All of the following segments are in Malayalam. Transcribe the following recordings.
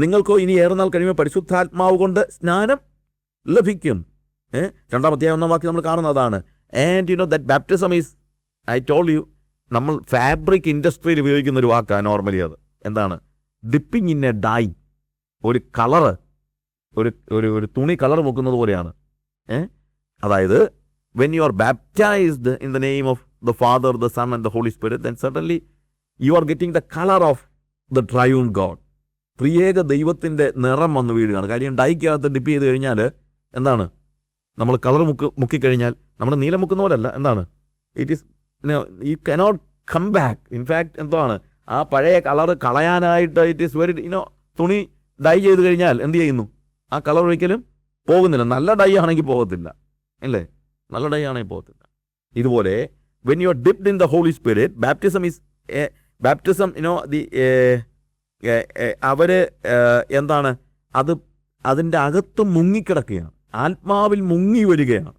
നിങ്ങൾക്കോ ഇനി ഏറെ നാൾ കഴിയുമ്പോൾ പരിശുദ്ധാത്മാവ് കൊണ്ട് സ്നാനം ലഭിക്കും. ഏഹ് രണ്ടാം അധ്യായം ഒന്നാം വാക്യം നമ്മൾ കാണുന്നതാണ് and you know that baptism is I told you നമ്മൾ ഫാബ്രിക് ഇൻഡസ്ട്രിയിൽ ഉപയോഗിക്കുന്ന ഒരു വാക്കാണ് നോർമലി അത്. എന്താണ്? ഡിപ്പിംഗ് ഇൻ എ ഡൈ ഒരു കളറ് ഒരു ഒരു ഒരു തുണി കളർ മുക്കുന്നത് പോലെയാണ്. അതായത് when you are baptised in the name of the Father the Son and the Holy Spirit then suddenly you are getting the colour of the triune God ത്രിയേക ദൈവത്തിന്റെ നിറം വന്ന് വീഴുകയാണ്. കാര്യം ഡൈക്കകത്ത് ഡിപ്പ് ചെയ്ത് കഴിഞ്ഞാൽ എന്താണ്? നമ്മൾ കളർ മുക്ക് മുക്കിക്കഴിഞ്ഞാൽ നമ്മൾ നീല മുക്കുന്ന പോലല്ല. എന്താണ്? It is you cannot come back in fact എന്താണ് ആ പഴയ കളർ കളയാനായിട്ട് ഇറ്റ് ഈസ് വെരി ഇനോ തുണി ഡൈ ചെയ്ത് കഴിഞ്ഞാൽ എന്ത് ചെയ്യുന്നു? ആ കളർ ഒരിക്കലും പോകുന്നില്ല. നല്ല ഡൈ ആണെങ്കിൽ പോകത്തില്ല. അല്ലേ നല്ല ഡൈ ആണെങ്കിൽ പോകത്തില്ല. ഇതുപോലെ when you are dipped in the Holy Spirit baptism is baptism you know the അവർ എന്താണ്? അത് അതിന്റെ അകത്ത് മുങ്ങിക്കിടക്കുകയാണ്. ആത്മാവിൽ മുങ്ങി വരികയാണ്.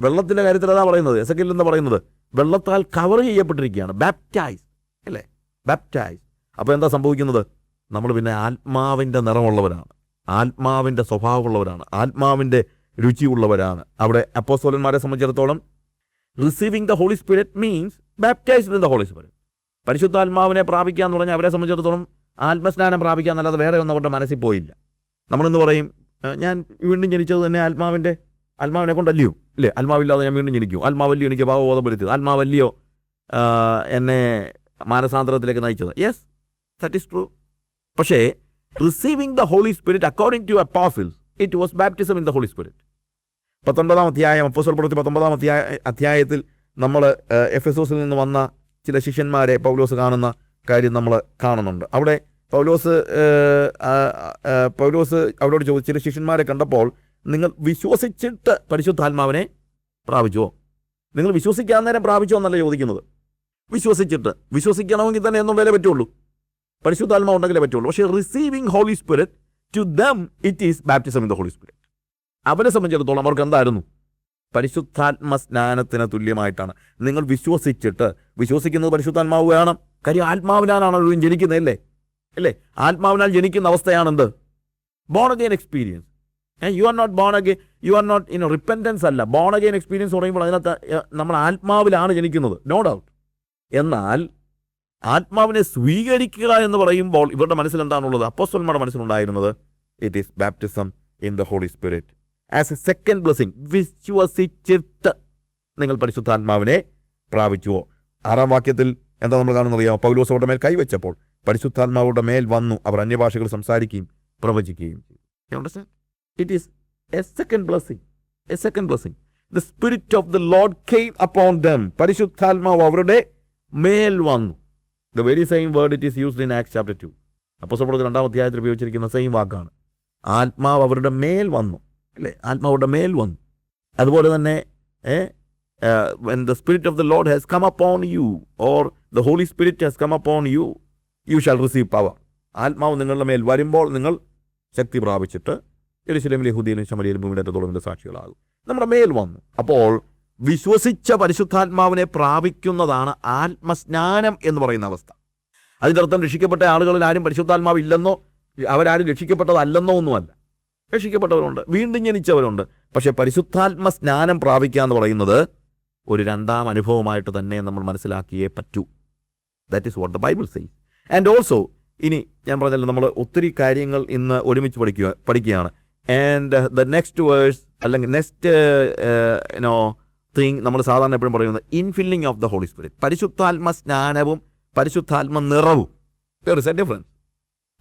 വെള്ളത്തിന്റെ കാര്യത്തിൽ അതാ പറയുന്നത്. എസക്കിൽ എന്താ പറയുന്നത്? വെള്ളത്താൽ കവർ ചെയ്യപ്പെട്ടിരിക്കുകയാണ്. ബാപ്റ്റൈസ് അല്ലേ? ബാപ്റ്റൈസ് അപ്പോൾ എന്താ സംഭവിക്കുന്നത്? നമ്മൾ പിന്നെ ആത്മാവിന്റെ നിറമുള്ളവരാണ്. ആത്മാവിന്റെ സ്വഭാവമുള്ളവരാണ്. ആത്മാവിന്റെ രുചിയുള്ളവരാണ്. അവിടെ അപ്പോസ്തോലന്മാരെ സംബന്ധിച്ചിടത്തോളം receiving the Holy Spirit means baptised in the Holy Spirit പരിശുദ്ധാത്മാവിനെ പ്രാപിക്കുക എന്ന് പറഞ്ഞാൽ അവരെ സംബന്ധിച്ചിടത്തോളം ആത്മസ്നാനം പ്രാപിക്കുക എന്നല്ലാതെ വേറെ ഒന്നും അവരുടെ മനസ്സിൽ പോയില്ല. നമ്മളിന്ന് പറയും ഞാൻ വീണ്ടും ജനിച്ചത് തന്നെ ആത്മാവിന്റെ ആത്മാവിനെ കൊണ്ടല്ലയോ? ഇല്ലേ? ആത്മാവില്ലാതെ ഞാൻ വീണ്ടും ജനിക്കും. ആത്മാവല്ലയോ എനിക്ക് ഭാവബോധപ്പെടുത്തിയത് ആത്മാവല്ലയോ ആഹ്, എന്നെ മാനസാന്തരത്തിലേക്ക് നയിച്ചത്? യെസ് ദറ്റ് ഈസ് ട്രൂ പക്ഷേ receiving the Holy Spirit according to a പാഫിൽ it was baptism in the Holy Spirit പത്തൊൻപതാം അധ്യായം അപ്പോസൽ പ്രവൃത്തി പത്തൊമ്പതാം അധ്യായ അധ്യായത്തിൽ നമ്മൾ എഫ് എസ് ഓസിൽ നിന്ന് വന്ന ചില ശിഷ്യന്മാരെ പൗലോസ് കാണുന്ന കാര്യം നമ്മൾ കാണുന്നുണ്ട്. അവിടെ പൗലോസ് പൗലോസ് അവരോട് ചോദിച്ചിട്ട് ശിഷ്യന്മാരെ കണ്ടപ്പോൾ നിങ്ങൾ വിശ്വസിച്ചിട്ട് പരിശുദ്ധാത്മാവിനെ പ്രാപിച്ചുവോ? നിങ്ങൾ വിശ്വസിക്കാൻ നേരം പ്രാപിച്ചോ എന്നല്ല ചോദിക്കുന്നത്? വിശ്വസിച്ചിട്ട്. വിശ്വസിക്കണമെങ്കിൽ തന്നെ എന്നുള്ളതേ പറ്റുള്ളൂ. പരിശുദ്ധാത്മാവ് ഉണ്ടെങ്കിലേ പറ്റുള്ളൂ. പക്ഷേ receiving Holy Spirit to them it is baptism in the Holy Spirit അവരെ സംബന്ധിച്ചിടത്തോളം അവർക്ക് എന്തായിരുന്നു? പരിശുദ്ധാത്മ സ്നാനത്തിന് തുല്യമായിട്ടാണ്. നിങ്ങൾ വിശ്വസിച്ചിട്ട് വിശ്വസിക്കുന്നത് പരിശുദ്ധാത്മാവ് വേണം. കാര്യം ആത്മാവിനാലാണ് ഒരു ജനിക്കുന്നത് അല്ലേ? അല്ലേ? ആത്മാവിനാൽ ജനിക്കുന്ന അവസ്ഥയാണെന്ത്? Born again experience you are not born again you are not in repentance അല്ല. ബോൺ അഗെയിൻ എക്സ്പീരിയൻസ് പറയുമ്പോൾ അതിനകത്ത് നമ്മൾ ആത്മാവിലാണ് ജനിക്കുന്നത് നോ ഡൗട്ട് എന്നാൽ ആത്മാവിനെ സ്വീകരിക്കുക എന്ന് പറയുമ്പോൾ ഇവരുടെ മനസ്സിൽ എന്താണുള്ളത്? അപ്പോസ്റ്റന്മാരുടെ മനസ്സിലുണ്ടായിരുന്നത് it is baptism in the Holy Spirit as a second blessing വിശ്വസിച്ചിട്ട് നിങ്ങൾ പരിശുദ്ധാത്മാവിനെ പ്രാപിച്ചുവോ? ആറാം വാക്യത്തിൽ എന്താ നമ്മൾ കാണുന്നത് അറിയാമോ പൗലോസ് അവരുടെ മേൽ കൈവച്ചപ്പോൾ പരിശുദ്ധാത്മാവരുടെ മേൽ വന്നു. അവർ അന്യഭാഷകൾ സംസാരിക്കുകയും പ്രവചിക്കുകയും ചെയ്തു. It is a second blessing a second blessing the Spirit of the Lord came upon them പരിശുദ്ധാത്മാവ് അവരുടെ മേൽ വന്നു. The very same word it is used in Acts chapter two അപ്പോൾ സപ്പോൾ രണ്ടാം അധ്യായത്തിൽ ഉപയോഗിച്ചിരിക്കുന്ന സെയിം വാക്കാണ്. ആത്മാവ് അവരുടെ മേൽ വന്നു. അല്ലേ? ആത്മാവരുടെ മേൽ വന്നു. അതുപോലെ തന്നെ when the Spirit of the Lord has come upon you, or the Holy Spirit has come upon you, you shall receive power. ആത്മാവ് നിങ്ങളുടെ മേൽ വരുമ്പോൾ നിങ്ങൾ ശക്തി പ്രാപിച്ചിട്ട് എരുശലേമിലെ ലഹുദീനും ശമരിയിലും ഭൂമിയിലേറ്റത്തോളം സാക്ഷികളാകും. നമ്മുടെ മേൽ വന്നു. അപ്പോൾ വിശ്വസിച്ച പരിശുദ്ധാത്മാവിനെ പ്രാപിക്കുന്നതാണ് ആത്മസ്നാനം എന്ന് പറയുന്ന അവസ്ഥ. അതിന്റെ അർത്ഥം രക്ഷിക്കപ്പെട്ട ആളുകളിൽ ആരും പരിശുദ്ധാത്മാവ് ഇല്ലെന്നോ അവരാരും രക്ഷിക്കപ്പെട്ടതല്ലെന്നോ ഒന്നുമല്ല. രക്ഷിക്കപ്പെട്ടവരുണ്ട് വീണ്ടും ജനിച്ചവരുണ്ട്. പക്ഷേ പരിശുദ്ധാത്മ സ്നാനം പ്രാപിക്കുക എന്ന് പറയുന്നത് ഒരു രണ്ടാം അനുഭവമായിട്ട് തന്നെ നമ്മൾ മനസ്സിലാക്കിയേ പറ്റൂ. That is what the Bible says and also ഇനി ഞാൻ പറഞ്ഞല്ലോ നമ്മൾ ഒത്തിരി കാര്യങ്ങൾ ഇന്ന് ഒരുമിച്ച് പഠിക്കുക പഠിക്കുകയാണ്. ആൻഡ് ദ നെക്സ്റ്റ് വേഴ്സ് അല്ലെങ്കിൽ നെക്സ്റ്റ് നോ തിങ് നമ്മൾ സാധാരണ എപ്പോഴും പറയുന്നത് infilling of the holy spirit പരിശുദ്ധാത്മ സ്നാനവും പരിശുദ്ധാത്മ നിറവും. There is difference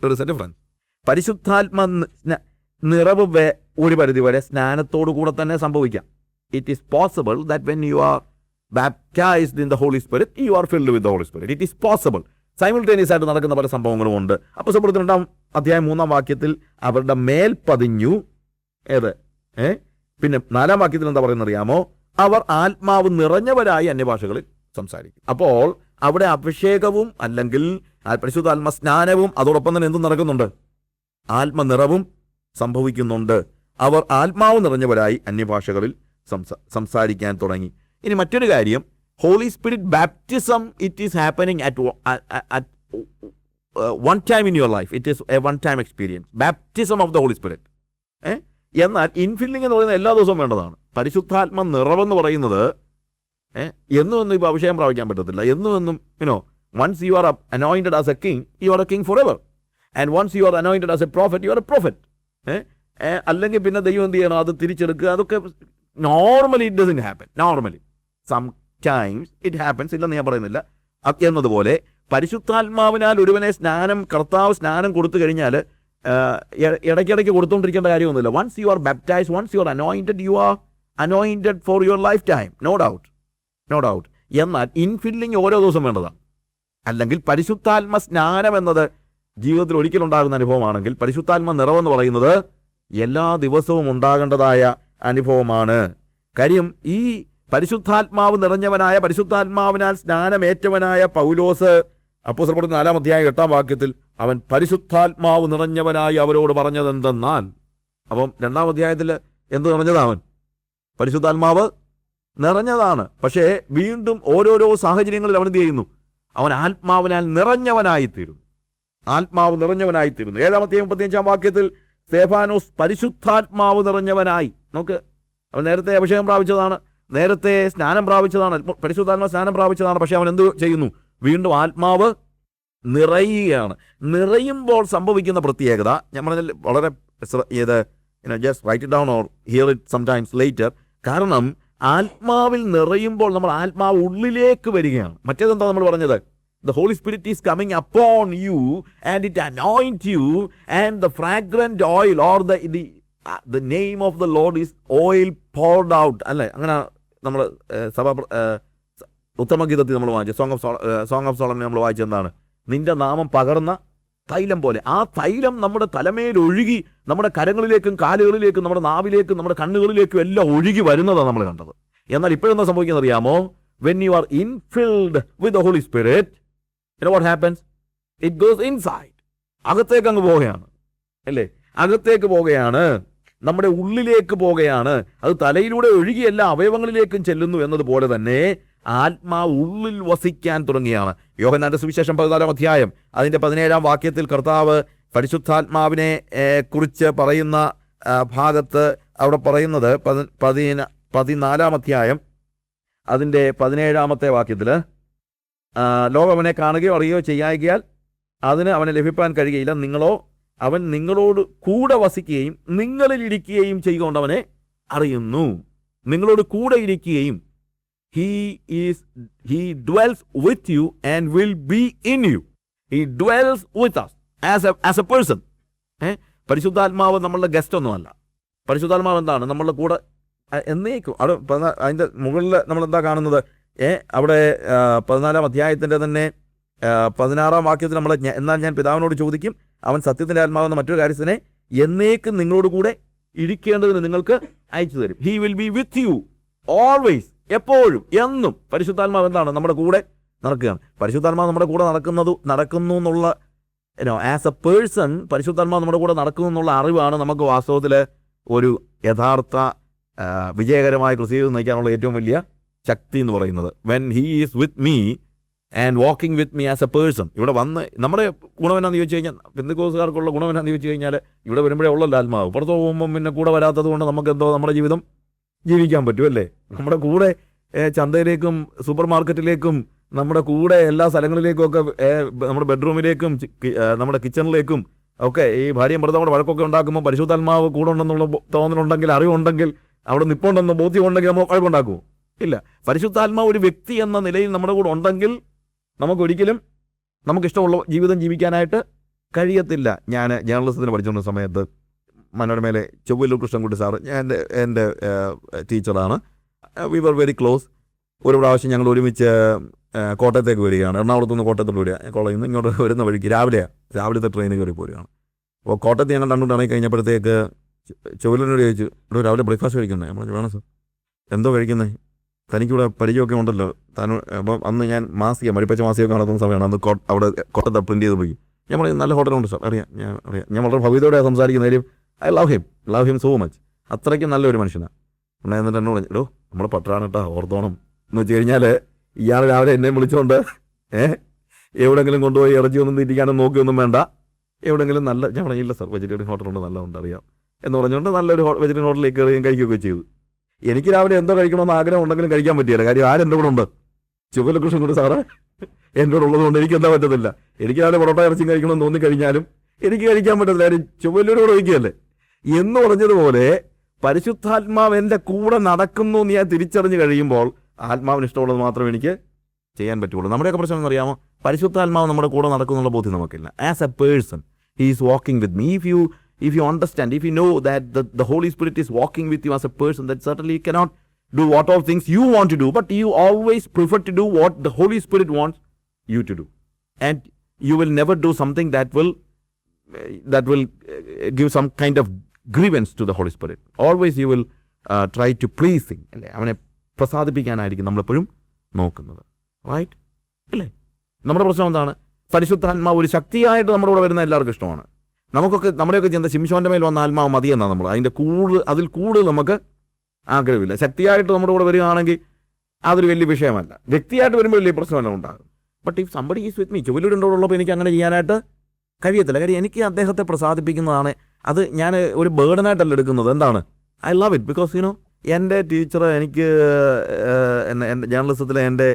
there is difference പരിശുദ്ധാത്മ നിറവ് ഒരു പരിധി വരെ സ്നാനത്തോടു കൂടെ തന്നെ സംഭവിക്കാം. It is possible that when you are baptized in the Holy Spirit, you are filled with the Holy Spirit. It is possible. Simultaneous ആയിട്ട് നടക്കുന്ന പല സംഭവങ്ങളും ഉണ്ട്. അപ്പോൾ സുഹൃത്ത് രണ്ടാം അധ്യായം മൂന്നാം വാക്യത്തിൽ അവരുടെ മേൽ പതിഞ്ഞു. ഏത്? ഏ? പിന്നെ നാലാം വാക്യത്തിൽ എന്താ പറയുന്നത് അറിയാമോ? അവർ ആത്മാവ് നിറഞ്ഞവരായി അന്യഭാഷകളിൽ സംസാരിക്കും. അപ്പോൾ അവിടെ അഭിഷേകവും അല്ലെങ്കിൽ പരിശുദ്ധ പരിശുദ്ധാത്മ സ്നാനവും അതോടൊപ്പം തന്നെ എന്തും നടക്കുന്നുണ്ട്? ആത്മനിറവും സംഭവിക്കുന്നുണ്ട്. അവർ ആത്മാവ് നിറഞ്ഞവരായി അന്യഭാഷകളിൽ സംസാരിക്കാൻ തുടങ്ങി. ഇനി മറ്റൊരു കാര്യം holy spirit baptism it is happening at one time in your life it is a one time experience baptism of the holy spirit ഏ? എന്നാൽ ഇൻഫില്ലിംഗ് എന്ന് പറയുന്നത് എല്ലാ ദിവസവും വേണ്ടതാണ്. പരിശുദ്ധാത്മ നിറവെന്ന് പറയുന്നത് ഏ? എന്നും എന്നും ഇപ്പോൾ അഭിഷേകം പ്രാപിക്കാൻ പറ്റത്തില്ല. എന്നും എന്നും you know once you are anointed as a king you are a king for ever and once you are anointed as a prophet you are a prophet അല്ലെങ്കിൽ പിന്നെ ദൈവം എന്ത് ചെയ്യണം? അത് തിരിച്ചെടുക്കുക. അതൊക്കെ normally it doesn't happen normally sometimes it happens ഇല്ലെന്ന് ഞാൻ പറയുന്നില്ല. എന്നതുപോലെ പരിശുദ്ധാത്മാവിനാൽ ഒരുവനെ സ്നാനം കർത്താവ് സ്നാനം കൊടുത്തു കഴിഞ്ഞാൽ ഇടയ്ക്കിടയ്ക്ക് കൊടുത്തുകൊണ്ടിരിക്കേണ്ട കാര്യമൊന്നുമില്ല. Once you are baptise once you are anointed you are anointed for your lifetime no doubt no doubt എന്നാൽ ഇൻഫില്ലിംഗ് ഓരോ ദിവസം വേണ്ടതാണ്. അല്ലെങ്കിൽ പരിശുദ്ധാത്മ സ്നാനം എന്നത് ജീവിതത്തിൽ ഒരിക്കലുണ്ടാകുന്ന അനുഭവമാണെങ്കിൽ പരിശുദ്ധാത്മ നിറവെന്ന് പറയുന്നത് എല്ലാ ദിവസവും ഉണ്ടാകേണ്ടതായ അനുഭവമാണ്. കാര്യം ഈ പരിശുദ്ധാത്മാവ് നിറഞ്ഞവനായ പരിശുദ്ധാത്മാവിനാൽ സ്നാനമേറ്റവനായ പൗലോസ് അപ്പോസർപ്പെടുന്ന നാലാം അധ്യായം എട്ടാം വാക്യത്തിൽ അവൻ പരിശുദ്ധാത്മാവ് നിറഞ്ഞവനായി അവരോട് പറഞ്ഞത് എന്തെന്നാൽ അപ്പം രണ്ടാം അധ്യായത്തിൽ എന്ത് നിറഞ്ഞതാവൻ പരിശുദ്ധാത്മാവ് നിറഞ്ഞതാണ്. പക്ഷേ വീണ്ടും ഓരോരോ സാഹചര്യങ്ങളിൽ അവൻ എന്ത് ചെയ്യുന്നു അവൻ ആത്മാവിനാൽ നിറഞ്ഞവനായിത്തീരുന്നു. ആത്മാവ് നിറഞ്ഞവനായിത്തീരുന്നു. ഏഴാമത്തെയും മുപ്പത്തിയഞ്ചാം വാക്യത്തിൽ സ്തേഫാനോസ് പരിശുദ്ധാത്മാവ് നിറഞ്ഞവനായി. നമുക്ക് അവൻ നേരത്തെ അഭിഷേകം പ്രാപിച്ചതാണ്. നേരത്തെ സ്നാനം പ്രാപിച്ചതാണ്. പരിശുദ്ധാത്മാവ് സ്നാനം പ്രാപിച്ചതാണ്. പക്ഷെ അവൻ എന്ത് ചെയ്യുന്നു? വീണ്ടും ആത്മാവ് നിറയുകയാണ്. നിറയുമ്പോൾ സംഭവിക്കുന്ന പ്രത്യേകത ഞാൻ പറഞ്ഞാൽ വളരെ ഇത് just write down or hear it sometimes later കാരണം ആത്മാവിൽ നിറയുമ്പോൾ നമ്മൾ ആത്മാവ് ഉള്ളിലേക്ക് വരികയാണ്. മറ്റേതെന്താ നമ്മൾ പറഞ്ഞത്? The holy spirit is coming upon you and it anoint you and the fragrant oil or the the name of the lord is oil poured out അല്ലേ? അങ്ങനെ നമ്മൾ സഭ ഉത്തമഗീതത്തിൽ നമ്മൾ വായിച്ചു സോങ് ഓഫ് സോങ് ഓഫ് സോളമിനെ നമ്മൾ വായിച്ചെന്താണ് നിന്റെ നാമം പകർന്ന തൈലം പോലെ. ആ തൈലം നമ്മുടെ തലമേൽ ഒഴുകി നമ്മുടെ കരങ്ങളിലേക്കും കാലുകളിലേക്കും നമ്മുടെ നാവിലേക്കും നമ്മുടെ കണ്ണുകളിലേക്കും എല്ലാം ഒഴുകി വരുന്നതാണ് നമ്മൾ കണ്ടത്. എന്നാൽ ഇപ്പോഴെന്താ സംഭവിക്കുന്നത് അറിയാമോ when you are infilled with holy spirit what happens it goes inside അകത്തേക്ക് അങ്ങ് പോവുകയാണ്. അല്ലേ? അകത്തേക്ക് പോവുകയാണ്. നമ്മുടെ ഉള്ളിലേക്ക് പോകുകയാണ് അത് തലയിലൂടെ ഒഴുകി എല്ലാ അവയവങ്ങളിലേക്കും ചെല്ലുന്നു എന്നതുപോലെ തന്നെ ആത്മാവ് ഉള്ളിൽ വസിക്കാൻ തുടങ്ങിയാണ്. യോഹനാന്റെ സുവിശേഷം പതിനാലാം അധ്യായം. അതിന്റെ പതിനേഴാം വാക്യത്തിൽ കർത്താവ് പരിശുദ്ധാത്മാവിനെ കുറിച്ച് പറയുന്ന ഭാഗത്ത് അവിടെ പറയുന്നത് പതി- പതിന പതിനാലാം അധ്യായം. അതിന്റെ പതിനേഴാമത്തെ വാക്യത്തിൽ ലോകം അവനെ കാണുകയോ അറിയുകയോ ചെയ്യാകിയാൽ അതിന് അവനെ ലഭിപ്പാൻ കഴിയുകയില്ല. നിങ്ങളോ അവൻ നിങ്ങളോട് കൂടെ വസിക്കുകയും നിങ്ങളിൽ ഇരിക്കുകയും ചെയ്യുകൊണ്ടവനെ അറിയുന്നു. നിങ്ങളോട് കൂടെ ഇരിക്കുകയും he is he dwells with you and will be in you he dwells with us as a as a person ഏ? പരിശുദ്ധാത്മാവ് നമ്മളുടെ ഗസ്റ്റ് ഒന്നുമല്ല. പരിശുദ്ധാത്മാവ് എന്താണ്? നമ്മളുടെ കൂടെ എന്നേക്കും. അവിടെ അതിന്റെ മുകളിൽ നമ്മൾ എന്താ കാണുന്നത്? ഏ അവിടെ പതിനാലാം അധ്യായത്തിന്റെ തന്നെ പതിനാറാം വാക്യത്തിൽ നമ്മൾ എന്നാൽ ഞാൻ പിതാവിനോട് ചോദിക്കും അവൻ സത്യത്തിന്റെ ആത്മാവെന്ന മറ്റൊരു കാര്യത്തിനെ എന്നേക്കും നിങ്ങളോട് കൂടെ ഇരിക്കേണ്ടതിന് നിങ്ങൾക്ക് അയച്ചു തരും. He will be with you always എപ്പോഴും എന്നും. പരിശുദ്ധാത്മാവ് എന്താണ്? നമ്മുടെ കൂടെ നടക്കുകയാണ്. പരിശുദ്ധാത്മാവ് നമ്മുടെ കൂടെ നടക്കുന്നത് നടക്കുന്നു എന്നുള്ള ആസ് എ പേഴ്സൺ പരിശുദ്ധാത്മാവ് നമ്മുടെ കൂടെ നടക്കുന്നു എന്നുള്ള അറിവാണ് നമുക്ക് വാസ്തവത്തിൽ ഒരു യഥാർത്ഥ വിജയകരമായ കൃഷി നയിക്കാനുള്ള ഏറ്റവും വലിയ ശക്തി എന്ന് പറയുന്നത്. When he is with me and walking with me as a person ഇവിടെ വന്ന് നമ്മുടെ ഗുണമെന്നാന്ന് ചോദിച്ചു കഴിഞ്ഞാൽ പിന്തുക്കോസുകാർക്കുള്ള ഗുണമെന്നാന്ന് ചോദിച്ചു കഴിഞ്ഞാൽ ഇവിടെ വരുമ്പോഴേ ഉള്ളല്ലോ ആത്മാവ്. പുറത്തു പോകുമ്പം പിന്നെ കൂടെ വരാത്തത് കൊണ്ട് നമുക്ക് എന്തോ നമ്മുടെ ജീവിതം ജീവിക്കാൻ പറ്റും അല്ലേ? നമ്മുടെ കൂടെ ചന്തയിലേക്കും സൂപ്പർ മാർക്കറ്റിലേക്കും നമ്മുടെ കൂടെ എല്ലാ സ്ഥലങ്ങളിലേക്കും ഒക്കെ നമ്മുടെ ബെഡ്റൂമിലേക്കും നമ്മുടെ കിച്ചണിലേക്കും ഒക്കെ ഈ ഭാര്യയും ഭർത്താവോട് വഴക്കൊക്കെ ഉണ്ടാക്കുമ്പോൾ പരിശുദ്ധാത്മാവ് കൂടെ ഉണ്ടെന്നുള്ള തോന്നലുണ്ടെങ്കിൽ അറിവുണ്ടെങ്കിൽ അവിടെ നിപ്പുണ്ടെന്ന് ബോധ്യമുണ്ടെങ്കിൽ നമ്മൾ വഴക്കുണ്ടാക്കുമോ ഇല്ല. പരിശുദ്ധാത്മാവ് ഒരു വ്യക്തി എന്ന നിലയിൽ നമ്മുടെ കൂടെ ഉണ്ടെങ്കിൽ നമുക്കൊരിക്കലും നമുക്കിഷ്ടമുള്ള ജീവിതം ജീവിക്കാനായിട്ട് കഴിയത്തില്ല. ഞാൻ ജേർണലിസത്തിന് പഠിച്ചുകൊണ്ട സമയത്ത് മനോരമയിലെ ചൊവ്വല്ലൂർ കൃഷ്ണൻകുട്ടി സാറ് ഞാൻ എന്റെ എന്റെ ടീച്ചറാണ്. We were very close. ഒരു പ്രാവശ്യം ഞങ്ങൾ ഒരുമിച്ച് കോട്ടയത്തേക്ക് വരികയാണ്. എറണാകുളത്ത് നിന്ന് കോട്ടയത്തോട്ട് വരിക. കോളേജിൽ നിന്ന് ഇങ്ങോട്ട് വരുന്ന വഴിക്ക് രാവിലെയാണ് രാവിലത്തെ ട്രെയിനിൽ കയറി പോരുകയാണ്. അപ്പോൾ കോട്ടയത്ത് ഞങ്ങൾ രണ്ടുകൊണ്ട് ഇറങ്ങി കഴിഞ്ഞപ്പോഴത്തേക്ക് ചൊവ്വലിനോട് ചോദിച്ചു ഇവിടെ രാവിലെ ബ്രേക്ക്ഫാസ്റ്റ് കഴിക്കുന്നത് നമ്മൾ വേണം സർ. എന്തോ കഴിക്കുന്നത് തനിക്കിവിടെ പരിചയമൊക്കെ ഉണ്ടല്ലോ. താൻ അപ്പം അന്ന് ഞാൻ മാസിക മടിപ്പച്ച മാസികയൊക്കെ നടത്തുന്ന സമയമാണ്. അന്ന് അവിടെ കോട്ടത്തെ പ്രിന്റ് ചെയ്ത് പോയി. ഞാൻ പറയും നല്ല ഹോട്ടലുണ്ട് സാർ അറിയാം ഞാൻ അറിയാം. ഞാൻ വളരെ ഭവ്യതയോടെ സംസാരിക്കുന്ന കാര്യം I love him love him so much അത്രയ്ക്കും നല്ലൊരു മനുഷ്യനാണ് ഉണ്ടായി എന്നിട്ട് എന്നോട് "എടോ നമ്മുടെ പട്ടാണ് കേട്ടോ ഓർത്തോണം. എന്ന് വെച്ച് കഴിഞ്ഞാൽ ഇയാൾ രാവിലെ എന്നെ വിളിച്ചുകൊണ്ട് ഏ? എവിടെങ്കിലും കൊണ്ടുപോയി ഇറച്ചി ഒന്നും തിരിക്കാനും നോക്കിയൊന്നും വേണ്ട. എവിടെങ്കിലും നല്ല ഞാൻ പറഞ്ഞില്ല സർ വെജിറ്റേറിയൻ ഹോട്ടലുണ്ട് നല്ലതുണ്ട് അറിയാം. എന്ന് പറഞ്ഞുകൊണ്ട് നല്ലൊരു വെജിറ്റേറിയൻ ഹോട്ടലിലേക്ക് കയറുകയും കഴിക്കുകയൊക്കെ ചെയ്തു. എനിക്ക് രാവിലെ എന്തോ കഴിക്കണമെന്ന് ആഗ്രഹം ഉണ്ടെങ്കിലും കഴിക്കാൻ പറ്റിയില്ല. കാര്യം ആരെന്റെ കൂടെ ഉണ്ട്? ചുവലകൃഷ്ണൻ കൂടെ സാറ്. എന്നോട് ഉള്ളത് ഉള്ളതുകൊണ്ട് എനിക്ക് എന്താ പറ്റത്തില്ല. എനിക്ക് രാവിലെ പൊറോട്ട ഇറച്ചി കഴിക്കണമെന്ന് തോന്നി കഴിഞ്ഞാലും എനിക്ക് കഴിക്കാൻ പറ്റത്തില്ല. കാര്യം ചുവലിനോട് ഒഴിക്കുകയല്ലേ? എന്ന് പറഞ്ഞതുപോലെ പരിശുദ്ധാത്മാവ് എന്റെ കൂടെ നടക്കുന്നു എന്ന് ഞാൻ തിരിച്ചറിഞ്ഞു കഴിയുമ്പോൾ ആത്മാവിന് ഇഷ്ടമുള്ളത് മാത്രമേ എനിക്ക് ചെയ്യാൻ പറ്റുള്ളൂ. നമ്മുടെയൊക്കെ പ്രശ്നം എന്ന് അറിയാമോ? പരിശുദ്ധാത്മാവ് നമ്മുടെ കൂടെ നടക്കുന്നുള്ള ബോധ്യം നമുക്കില്ല. As a person he is walking with me if you if if you know that the, the Holy Spirit is walking with you as a person, person certainly you cannot do what all things you want to do, but you always prefer to do what the Holy Spirit wants you to do. And you will never do something that will uh, that will uh, give some kind of grievance to the Holy Spirit. Always you will uh, try to please him. അല്ലേ അവനെ പ്രസാദിപ്പിക്കാനായിരിക്കും നമ്മളെപ്പോഴും നോക്കുന്നത് റൈറ്റ് അല്ലേ നമ്മുടെ പ്രശ്നം എന്താണ് പരിശുദ്ധാത്മാവ് ഒരു ശക്തിയായിട്ട് നമ്മുടെ കൂടെ വരുന്ന എല്ലാവർക്കും ഇഷ്ടമാണ് നമുക്കൊക്കെ നമ്മുടെയൊക്കെ ചിന്ത ശിംശോന്റെ മേൽ വന്ന ആത്മാവ് മതിയെന്നാണ് നമ്മൾ. അതിന്റെ കൂടുതൽ അതിൽ കൂടുതൽ നമുക്ക് ആഗ്രഹമില്ല. ശക്തിയായിട്ട് നമ്മുടെ കൂടെ വരികയാണെങ്കിൽ അതൊരു വലിയ വിഷയമല്ല. വ്യക്തിയായിട്ട് വരുമ്പോൾ വലിയ പ്രശ്നമല്ല ഉണ്ടാകും. But if somebody is with me എനിക്ക് അങ്ങനെ ചെയ്യാനായിട്ട് കഴിയത്തില്ല. കാര്യം എനിക്ക് അദ്ദേഹത്തെ പ്രസാദിപ്പിക്കുന്നതാണ്. അത് ഞാൻ ഒരു ബേർഡനായിട്ടല്ല എടുക്കുന്നത്. എന്താണ്? I love it because you know എന്റെ ടീച്ചർ എനിക്ക് എന്റെ ജേർണലിസത്തിലെ എന്റെ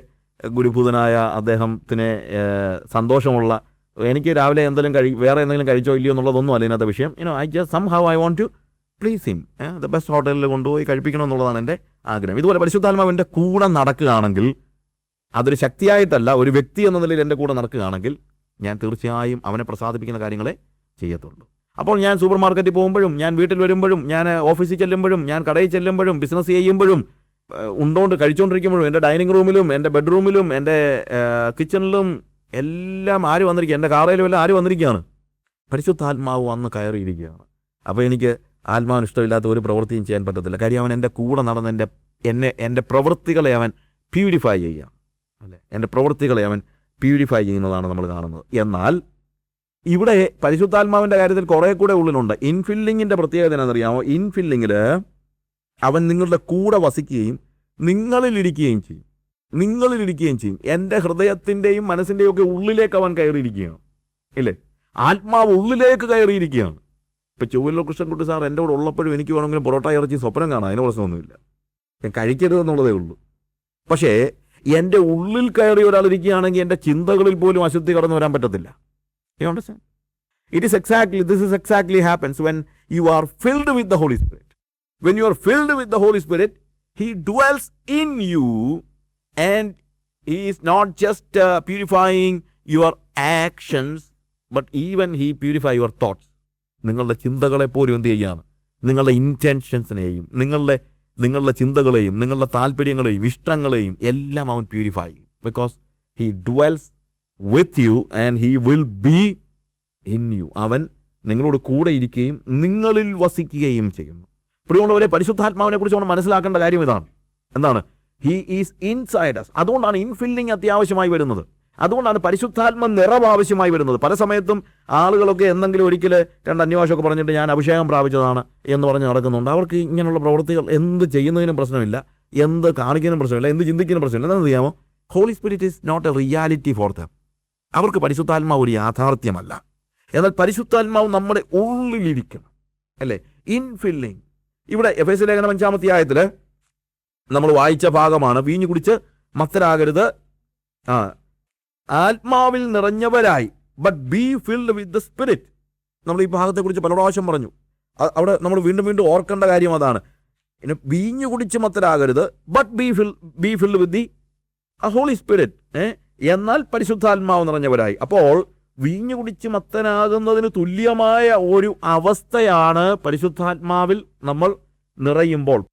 ഗുരുഭൂതനായ അദ്ദേഹത്തിന് സന്തോഷമുള്ള എനിക്ക് രാവിലെ എന്തെങ്കിലും കഴി വേറെ എന്തെങ്കിലും കഴിച്ചോ ഇല്ലയോ എന്നുള്ളതൊന്നും അല്ല ഇതിനകത്ത് വിഷയം. You know I just somehow I want to please him the best ഹോട്ടലിൽ കൊണ്ടുപോയി കഴിപ്പിക്കണം എന്നുള്ളതാണ് എന്റെ ആഗ്രഹം. ഇതുപോലെ പരിശുദ്ധാത്മാവിന്റെ കൂടെ നടക്കുകയാണെങ്കിൽ അതൊരു ശക്തിയായിട്ടല്ല ഒരു വ്യക്തി എന്ന നിലയിൽ എന്റെ കൂടെ നടക്കുകയാണെങ്കിൽ ഞാൻ തീർച്ചയായും അവനെ പ്രസാദിപ്പിക്കുന്ന കാര്യങ്ങളെ ചെയ്യത്തുള്ളൂ. അപ്പോൾ ഞാൻ സൂപ്പർ മാർക്കറ്റിൽ പോകുമ്പോഴും ഞാൻ വീട്ടിൽ വരുമ്പോഴും ഞാൻ ഓഫീസിൽ ചെല്ലുമ്പോഴും ഞാൻ കടയിൽ ചെല്ലുമ്പോഴും ബിസിനസ് ചെയ്യുമ്പോഴും ഉണ്ടോണ്ട് കഴിച്ചുകൊണ്ടിരിക്കുമ്പോഴും എന്റെ ഡൈനിങ് റൂമിലും എന്റെ ബെഡ്റൂമിലും എന്റെ കിച്ചണിലും എല്ലാം ആര് വന്നിരിക്കുക എന്റെ കാറയിലും എല്ലാം ആര് വന്നിരിക്കുകയാണ് പരിശുദ്ധാത്മാവ് വന്ന് കയറിയിരിക്കുകയാണ്. അപ്പോൾ എനിക്ക് ആത്മാവിന് ഇഷ്ടമില്ലാത്ത ഒരു പ്രവൃത്തിയും ചെയ്യാൻ പറ്റത്തില്ല. കാര്യം അവൻ എന്റെ കൂടെ നടന്ന് എന്റെ എന്നെ എന്റെ പ്രവൃത്തികളെ അവൻ പ്യൂരിഫൈ ചെയ്യാം അല്ലേ? എന്റെ പ്രവൃത്തികളെ അവൻ പ്യൂരിഫൈ ചെയ്യുന്നതാണ് നമ്മൾ കാണുന്നത്. എന്നാൽ ഇവിടെ പരിശുദ്ധാത്മാവിന്റെ കാര്യത്തിൽ കുറേ കൂടെ ഉള്ളിലുണ്ട്. ഇൻഫില്ലിങ്ങിന്റെ പ്രത്യേകത എന്താണെന്നറിയാമോ? ഇൻഫില്ലിങ്ങിൽ അവൻ നിങ്ങളുടെ കൂടെ വസിക്കുകയും നിങ്ങളിലിരിക്കുകയും ചെയ്യും. നിങ്ങളിലിരിക്കുകയും ചെയ്യും. എന്റെ ഹൃദയത്തിന്റെയും മനസ്സിന്റെയും ഒക്കെ ഉള്ളിലേക്ക് അവൻ കയറിയിരിക്കുകയാണ്. ഇല്ലേ? ആത്മാവ് ഉള്ളിലേക്ക് കയറിയിരിക്കുകയാണ്. ഇപ്പം ചൊവ്വല്ലോ കൃഷ്ണൻകുട്ടി സാർ എന്റെ കൂടെ ഉള്ളപ്പോഴും എനിക്ക് വേണമെങ്കിലും പൊറോട്ട ഇറച്ചി സ്വപ്നം കാണാം. അതിന് പ്രശ്നമൊന്നുമില്ല. ഞാൻ കഴിക്കരുത് എന്നുള്ളതേ ഉള്ളൂ. പക്ഷേ എന്റെ ഉള്ളിൽ കയറി ഒരാൾ ഇരിക്കുകയാണെങ്കിൽ എന്റെ ചിന്തകളിൽ പോലും അശുദ്ധി കടന്നു വരാൻ പറ്റത്തില്ല. It is exactly this is exactly happens when you are filled with the holy spirit when you are filled with the holy spirit he dwells in you and is not just just purifying your actions but even he purify your thoughts നിങ്ങളുടെ ചിന്തകളെ പോലും എന്ത് ചെയ്യുകയാണ് നിങ്ങളുടെ ഇന്റൻഷൻസിനെയും നിങ്ങളുടെ നിങ്ങളുടെ ചിന്തകളെയും നിങ്ങളുടെ താല്പര്യങ്ങളെയും ഇഷ്ടങ്ങളെയും എല്ലാം അവൻ purify because he dwells with you and he will be in you അവൻ നിങ്ങളോട് കൂടെ ഇരിക്കുകയും നിങ്ങളിൽ വസിക്കുകയും ചെയ്യുന്നു. പ്രിയമുള്ളവരെ പരിശുദ്ധാത്മാവിനെ കുറിച്ച് നമ്മൾ മനസ്സിലാക്കേണ്ട കാര്യം ഇതാണ്. എന്താണ്? ഹി ഈസ് ഇൻസൈഡ് അസ് അതുകൊണ്ടാണ് ഇൻഫില്ലിംഗ് അത്യാവശ്യമായി വരുന്നത്. അതുകൊണ്ടാണ് പരിശുദ്ധാത്മ നിറവ് ആവശ്യമായി വരുന്നത്. പല സമയത്തും ആളുകളൊക്കെ എന്തെങ്കിലും ഒരിക്കൽ രണ്ട് അന്വേഷമൊക്കെ പറഞ്ഞിട്ട് ഞാൻ അഭിഷേകം പ്രാപിച്ചതാണ് എന്ന് പറഞ്ഞ് നടക്കുന്നുണ്ട്. അവർക്ക് ഇങ്ങനെയുള്ള പ്രവൃത്തികൾ എന്ത് ചെയ്യുന്നതിനും പ്രശ്നമില്ല. എന്ത് കാണിക്കുന്നതിനും പ്രശ്നമില്ല. എന്ത് ചിന്തിക്കുന്നതിനും പ്രശ്നമില്ല. എന്താണെന്ന് ചെയ്യാമോ holy spirit is not a reality for them അവർക്ക് പരിശുദ്ധാത്മാവ് ഒരു യാഥാർത്ഥ്യമല്ല. എന്നാൽ പരിശുദ്ധാത്മാവ് നമ്മുടെ ഉള്ളിലിരിക്കണം. അല്ലേ? ഇൻഫില്ലിംഗ് ഇവിടെ എഫ് എസ് ലേഖനം അഞ്ചാമത്തെ ആയത്തിൽ നമ്മൾ വായിച്ച ഭാഗമാണ്. വീഞ്ഞു കുടിച്ച് മത്തരാകരുത് ആ. ആത്മാവിൽ നിറഞ്ഞവരായി. But be filled with the spirit നമ്മൾ ഈ ഭാഗത്തെക്കുറിച്ച് പല പ്രാവശ്യം പറഞ്ഞു. അവിടെ നമ്മൾ വീണ്ടും വീണ്ടും ഓർക്കേണ്ട കാര്യം അതാണ്. പിന്നെ വീഞ്ഞു കുടിച്ച് മത്തരാകരുത് but be fill be filled with the holy spirit ഏ? എന്നാൽ പരിശുദ്ധാത്മാവ് നിറഞ്ഞവരായി. അപ്പോൾ വീഞ്ഞു കുടിച്ച് മത്തനാകുന്നതിന് തുല്യമായ ഒരു അവസ്ഥയാണ് പരിശുദ്ധാത്മാവിൽ നമ്മൾ നിറയുമ്പോൾ.